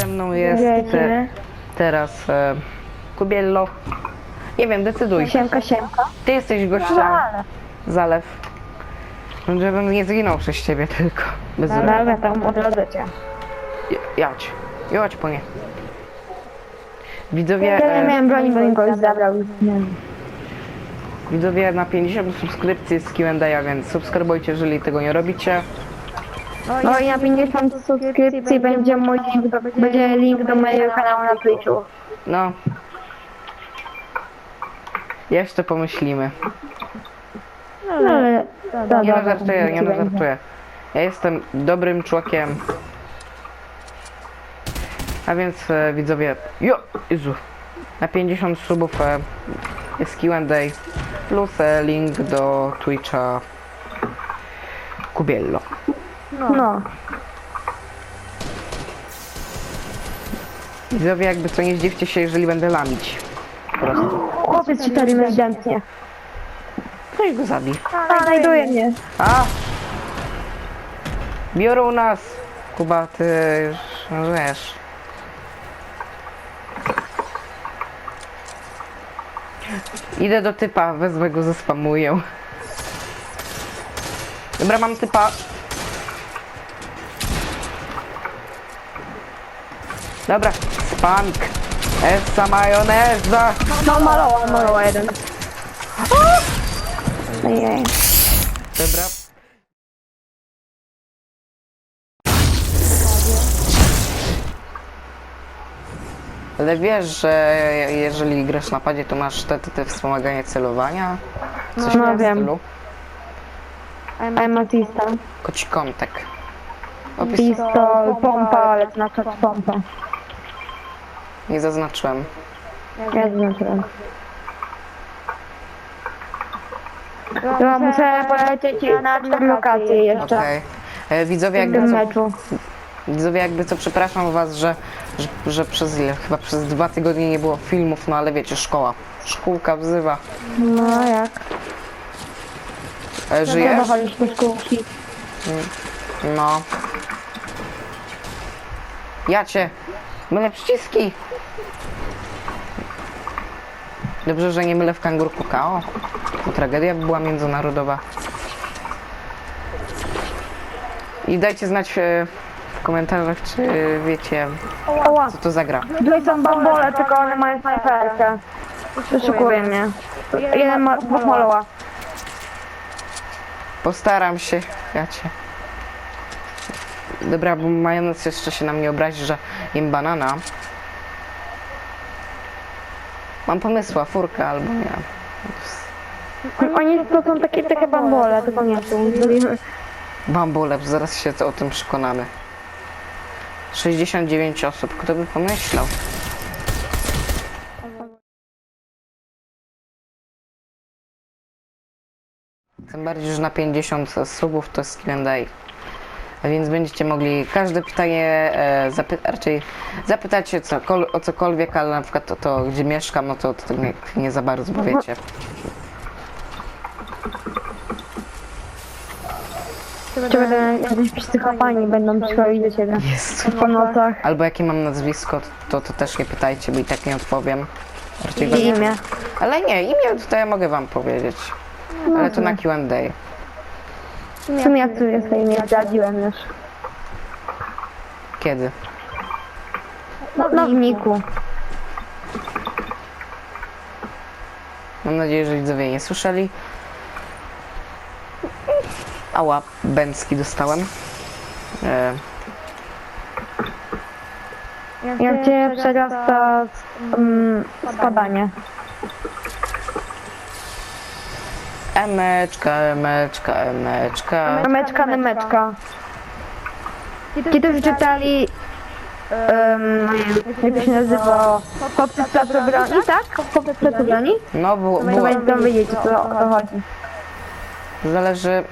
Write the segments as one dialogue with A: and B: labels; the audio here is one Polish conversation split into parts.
A: Ze mną jest e,
B: Wiecie.
A: teraz e, Kubiello. Nie wiem, decyduj.
B: Siemka, siemka.
A: Ty jesteś gościem.
B: Ale.
A: Zalew. Żebym nie zginął przez ciebie tylko. Bez no,
B: Dobra, tam odrodzę cię.
A: Jadź. Jadź po nie. Widzowie,
B: Ja nie
A: e,
B: miałem broni, bo mi kogoś zabrał.
A: widzowie na 50 subskrypcji jest Q&A, więc subskrybujcie, jeżeli tego nie robicie.
B: No i na 50 subskrypcji będzie mój link do, będzie link do mojego kanału na Twitchu.
A: No. Jeszcze pomyślimy.
B: No ale... to
A: Nie no,
B: dobra,
A: żartuję, nie no, żartuję. Ja jestem dobrym człowiekiem. A więc e, widzowie, jo, Jezu, na 50 subów e, jest Q&A plus e, link do Twitcha Kubiello.
B: No.
A: Widzowie, jakby co nie zdziwcie się, jeżeli będę lamić. Po prostu.
B: Chłopiec się tady ewidentnie.
A: Ktoś go zabi.
B: A, znajduje mnie.
A: A! Biorą nas! Kuba, ty już no wiesz. Idę do typa, wezmę go, zespamuję. Dobra, mam typa. Dobra, spamik. Essa majoneza.
B: No maloła, maloła jeden. Ojej.
A: Dobra. Ale wiesz, że jeżeli grasz na padzie, to masz te, te, te wspomaganie celowania? Coś
B: No,
A: w tym
B: wiem.
A: stylu?
B: I'm artista.
A: Kocikontek. Opis
B: Pistol, pompa, ale znaczy pompa.
A: Nie zaznaczyłem.
B: Ja znaczyłem. Ja muszę polecieć na cztery lokacje jeszcze
A: Okej. E, Widzowie,
B: w
A: jakby
B: tym
A: co,
B: meczu.
A: widzowie, jakby co, przepraszam was, że, że, że przez ile? Chyba przez dwa tygodnie nie było filmów, no ale wiecie, szkoła. Szkółka wzywa.
B: No jak?
A: E, Żyjesz?
B: Zachodzisz do szkółki.
A: No. Ja cię. Mylę przyciski. Dobrze, że nie mylę w kangur kakao. Tragedia by była międzynarodowa. I dajcie znać e, w komentarzach, czy wiecie, co to za gra.
B: tutaj są bambole, tylko one mają snajperkę. Przeszukuję mnie. Jeden ma, dwóch.
A: Postaram się, ja cię. Dobra, bo majonez jeszcze się na mnie obrazi, że jem banana. Mam pomysła, furka albo nie.
B: Oni to są takie, takie bambole, nie są.
A: Bambule, zaraz się o tym przekonamy. 69 osób, kto by pomyślał? Tym bardziej, że na 50 subów to jest Q&A. A więc będziecie mogli każde pytanie e, zapytać, raczej zapytać się o cokolwiek, ale na przykład to, to gdzie mieszkam, no to, to nie, nie za bardzo, bo wiecie.
B: Czy będą jakieś psychopani będą przychodzić do ciebie
A: Jest.
B: po nocach
A: Albo jakie mam nazwisko, to, to też nie pytajcie, bo i tak nie odpowiem. Raczej
B: i imię.
A: Ale nie, imię tutaj mogę wam powiedzieć. Ale to na Q&A.
B: W sumie ja tu jest imię, zdradziłem już.
A: Kiedy?
B: No, w filmiku.
A: Mam nadzieję, że widzowie nie słyszeli. Ała, bęcki dostałem. E,
B: Jak cię przerasta um, spadanie.
A: Emeczka, emeczka, emeczka.
B: Nemeczka, nemeczka. Ci, którzy czytali um, jak to się nazywa? Chłopcy z placu broni, tak? Chłopcy z placu broni?
A: No, było, było,
B: będą wiedzieć o co, chodzi.
A: zależy,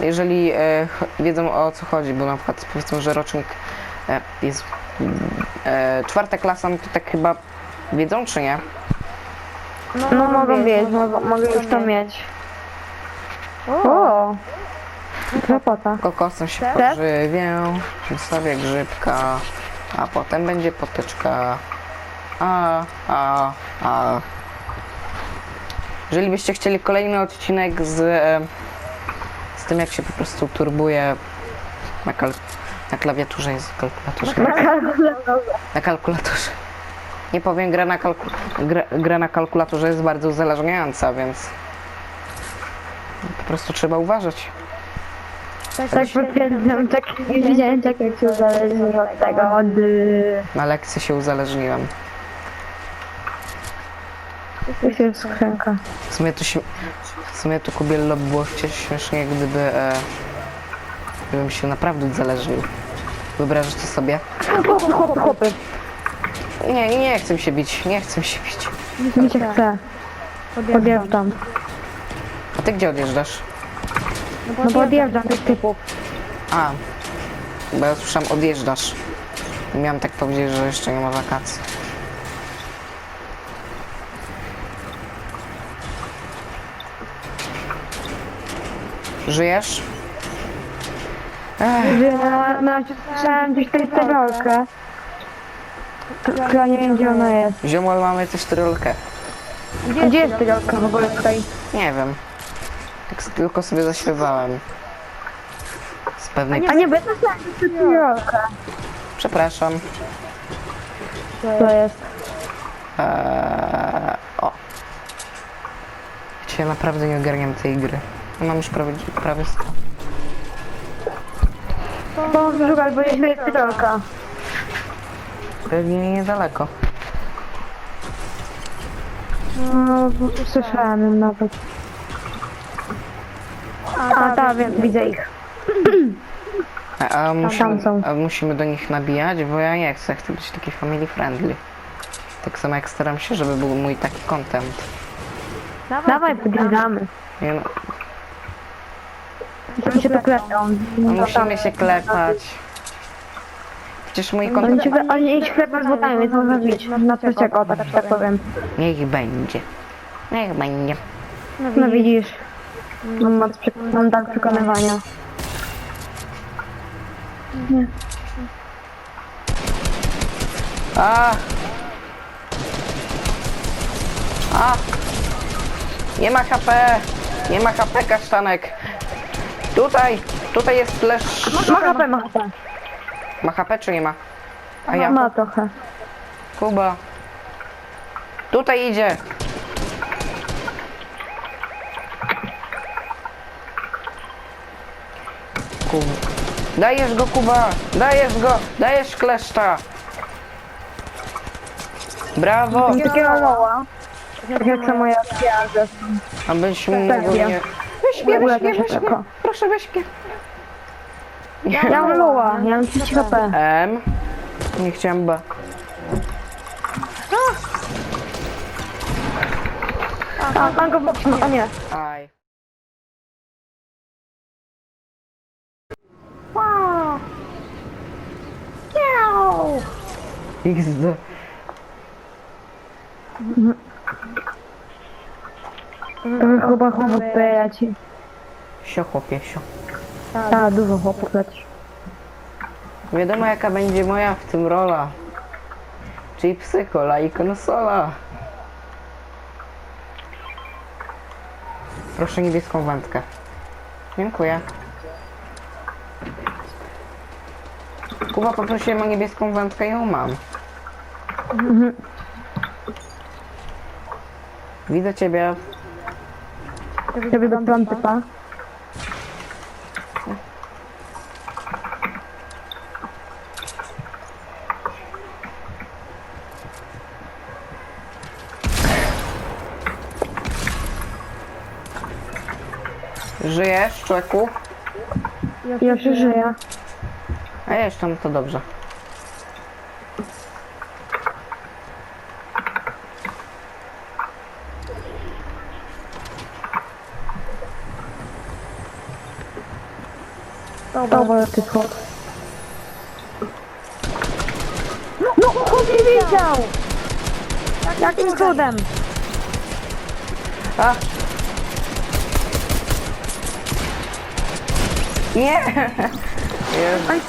A: jeżeli e, wiedzą o co chodzi, bo na przykład powiedzą, że rocznik e, jest e, czwarta klasa, no to tak chyba wiedzą, czy nie?
B: No mogą wiedzieć, mogą, mogę już to mieć. O! Kropota.
A: Kokosem się
B: Też?
A: pożywię, sobie grzybka. A potem będzie potyczka. A, a, a. Jeżeli byście chcieli kolejny odcinek z, e, z tym, jak się po prostu turbuje na, kal- na klawiaturze, jest kalkulaturze. Na kalkulatorze. Nie powiem, gra na, kalku- gra, gra na kalkulatorze jest bardzo uzależniająca, więc po prostu trzeba uważać.
B: Tak potwierdzam, tak nie widziałem tak jak się uzależnił od tego, od... y,
A: Na lekcji się uzależniłem.
B: Jak się skrzynka.
A: W sumie to się, w sumie to Kubiello by było śmiesznie, gdyby, e, gdybym się naprawdę uzależnił. Wyobrażacie sobie?
B: Chłopy, chłopy, chłopy.
A: Nie, nie, chcę się bić, nie chcę się bić.
B: Mi się chce. Podjeżdżam.
A: Ty gdzie odjeżdżasz?
B: No podjeżdżam tych typów.
A: A, bo ja słyszałem odjeżdżasz. Miałem tak powiedzieć, że jeszcze nie ma wakacji. Żyjesz? Ech,
B: Że na, na, słyszałem gdzieś tę sterolkę. Która nie wiem gdzie ona jest.
A: ziomal mamy też trylkę.
B: Gdzie jest sterolka w ogóle tutaj?
A: Nie wiem. Tak tylko sobie zaśpiewałem. Z pewnej...
B: A nie, bo ja że to sterolka.
A: Przepraszam.
B: To jest.
A: Eee, o. Ja naprawdę nie ogarniam tej gry. Mam już prawie... prawie... sto-
B: To druga albo jest sterolka.
A: Pewnie niedaleko.
B: No, słyszałem nawet. A, tak, wiem, widzę ich.
A: A, a, musimy,
B: są.
A: a musimy do nich nabijać, bo ja nie chcę. Chcę być taki family friendly. Tak samo jak staram się, żeby był mój taki content.
B: Dawaj, podjeżdżamy.
A: Nie no,
B: Oni się
A: no musimy się klepać. Przecież mój
B: Oni
A: content...
B: się, oni się klepią z więc można bić. Na coś czego, tak, tak powiem.
A: Niech będzie. Niech będzie.
B: No widzisz. Mam, moc mam dar przekonywania.
A: A! A! Nie ma HP! Nie ma HP, kasztanek! Tutaj! Tutaj jest flash.
B: Ma HP, ma HP.
A: Ma HP czy nie ma? A ja?
B: ma trochę.
A: Kuba. Tutaj idzie! Kuba. Dajesz go, Kuba! Dajesz go! Dajesz kleszcza! Brawo!
B: Takiego moła. Tak jak samo ja zresztą.
A: Abyś mu
B: Tak, ja.
A: nie... Weź mnie,
B: Ja
A: weź mnie,
B: też
A: weź mnie.
B: tylko.
A: Proszę, weź mnie.
B: Ja mam loła, ja mam 30 HP.
A: M. Nie chciałem B.
B: A, mam go w O nie.
A: Aj. XD.
B: To chyba chłopów leci.
A: Sio chłopie, sio.
B: Tak, dużo chłopów leci.
A: Wiadomo jaka będzie moja w tym rola. Czyli psychola i konsola. Proszę niebieską wędkę. Dziękuję. Kuba poprosiłem o niebieską wędkę i ją mam. Widzę ciebie.
B: Ja wyglądam typa.
A: Żyjesz, człowieku?
B: Ja przeżyję.
A: A jeszcze, no to dobrze.
B: Dobra, ty chłop. No, chłop nie widział! Jakim cudem?
A: A! Nie! Jezu.
B: Oj,